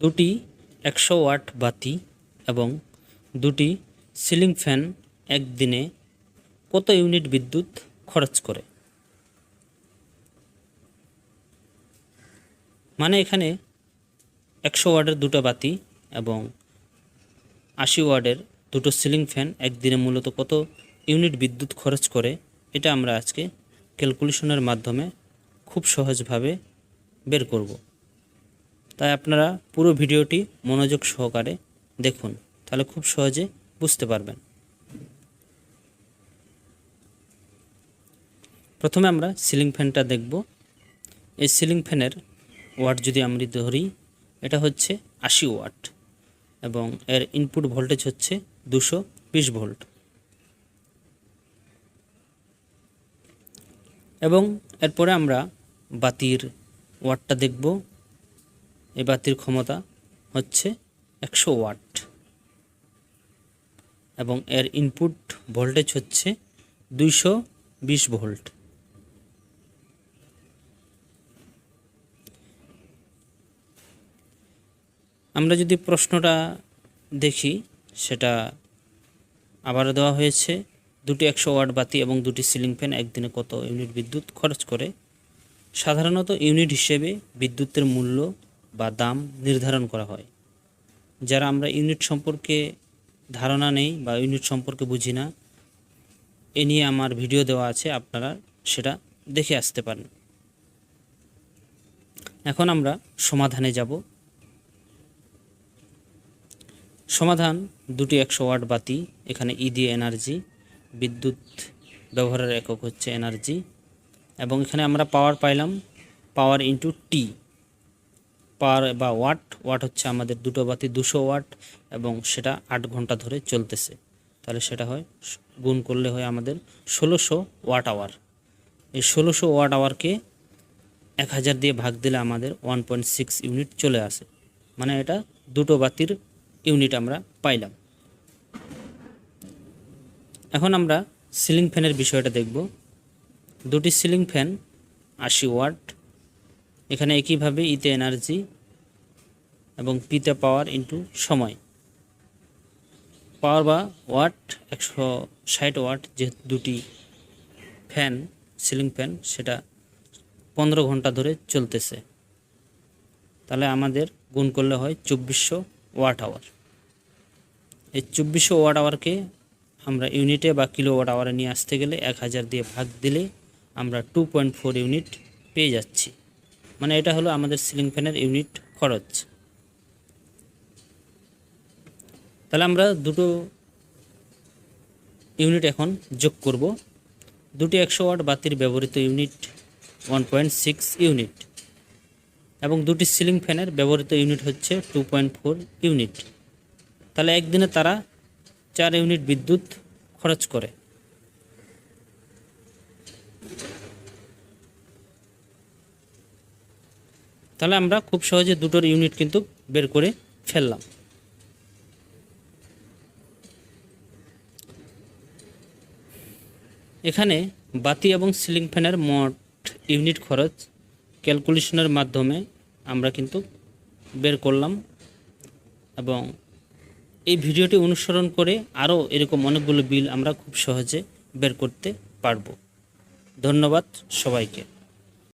দুটি একশো ওয়াট বাতি এবং দুটি সিলিং ফ্যান একদিনে কত ইউনিট বিদ্যুৎ খরচ করে? মানে এখানে একশো ওয়ার্ডের দুটো বাতি এবং আশি ওয়ার্ডের দুটো সিলিং ফ্যান একদিনে মূলত কত ইউনিট বিদ্যুৎ খরচ করে, এটা আমরা আজকে ক্যালকুলেশনের মাধ্যমে খুব সহজভাবে বের করব। তাই আপনারা পুরো ভিডিওটি মনোযোগ সহকারে দেখুন, তাহলে খুব সহজে বুঝতে পারবেন। প্রথমে আমরা সিলিং ফ্যানটা দেখব। এই সিলিং ফ্যানের ওয়াট যদি আমরা ধরি, এটা হচ্ছে আশি ওয়াট এবং এর ইনপুট ভোল্টেজ হচ্ছে দুশো বিশ ভোল্ট। এবং এরপরে আমরা বাতির ওয়াটটা দেখব। এই বাতির ক্ষমতা হচ্ছে একশো ওয়াট। এবং এর ইনপুট ভোল্টেজ হচ্ছে দুইশো বিশ ভোল্ট আমরা যদি প্রশ্নটা দেখি, সেটা আবার দেওয়া হয়েছে, দুটি একশো ওয়াট বাতি এবং দুটি সিলিং ফ্যান একদিনে কত ইউনিট বিদ্যুৎ খরচ করে? সাধারণত ইউনিট হিসেবে বিদ্যুতের মূল্য বা দাম নির্ধারণ করা হয়। যারা আমরা ইউনিট সম্পর্কে ধারণা নেই বা ইউনিট সম্পর্কে বুঝি না, এ নিয়ে আমার ভিডিও দেওয়া আছে, আপনারা সেটা দেখে আসতে পারেন। এখন আমরা সমাধানে যাব। সমাধান দুটি একশো ওয়াট বাতি, এখানে ই দিয়ে এনার্জি, বিদ্যুৎ ব্যবহারের একক হচ্ছে এনার্জি, এবং এখানে আমরা পাওয়ার পাইলাম, পাওয়ার ইন্টু টি। পাওয়ার বা ওয়াট ওয়াট হচ্ছে আমাদের দুটো বাতি দুশো ওয়াট এবং সেটা আট ঘণ্টা ধরে চলতেছে। তাহলে সেটা হয় গুণ করলে হয় আমাদের ষোলোশো ওয়াট আওয়ার। এই ষোলোশো ওয়াট আওয়ারকে এক হাজার দিয়ে ভাগ দিলে আমাদের ওয়ান পয়েন্ট সিক্স ইউনিট চলে আসে। মানে এটা দুটো বাতির ইউনিট আমরা পাইলাম। এখন আমরা সিলিং ফ্যানের বিষয়টা দেখব। দুটি সিলিং ফ্যান আশি ওয়াট এখানে একইভাবে ইতে এনার্জি এবং পিতে পাওয়ার ইন্টু সময়। পাওয়ার বা ওয়াট একশো ষাট ওয়াট যে দুটি ফ্যান সিলিং ফ্যান সেটা পনেরো ঘণ্টা ধরে চলতেছে। তাহলে আমাদের গুণ করলে হয় চব্বিশশো ওয়াট আওয়ার এই চব্বিশশো ওয়াট আওয়ারকে আমরা ইউনিটে বা কিলো ওয়াট আওয়ারে নিয়ে আসতে গেলে এক হাজার দিয়ে ভাগ দিলে আমরা টু পয়েন্ট ফোর ইউনিট পেয়ে যাচ্ছি। মানে এটা হলো আমাদের সিলিং ফ্যানের ইউনিট খরচ। তাহলে আমরা দুটো ইউনিট এখন যোগ করব। দুটি একশো ওয়াট বাতির ব্যবহৃত unit one point six unit এবং দুটি সিলিং ফ্যানের ব্যবহৃত ইউনিট হচ্ছে টু পয়েন্ট ফোর ইউনিট তাহলে একদিনে তারা চার ইউনিট বিদ্যুৎ খরচ করে। তাহলে আমরা খুব সহজে দুটোর ইউনিট কিন্তু বের করে ফেললাম। এখানে বাতি এবং সিলিং ফ্যানের মোট ইউনিট খরচ ক্যালকুলেশনের মাধ্যমে আমরা কিন্তু বের করলাম এবং এই ভিডিওটি অনুসরণ করে আরও এরকম অনেকগুলো বিল আমরা খুব সহজে বের করতে পারব। ধন্যবাদ সবাইকে।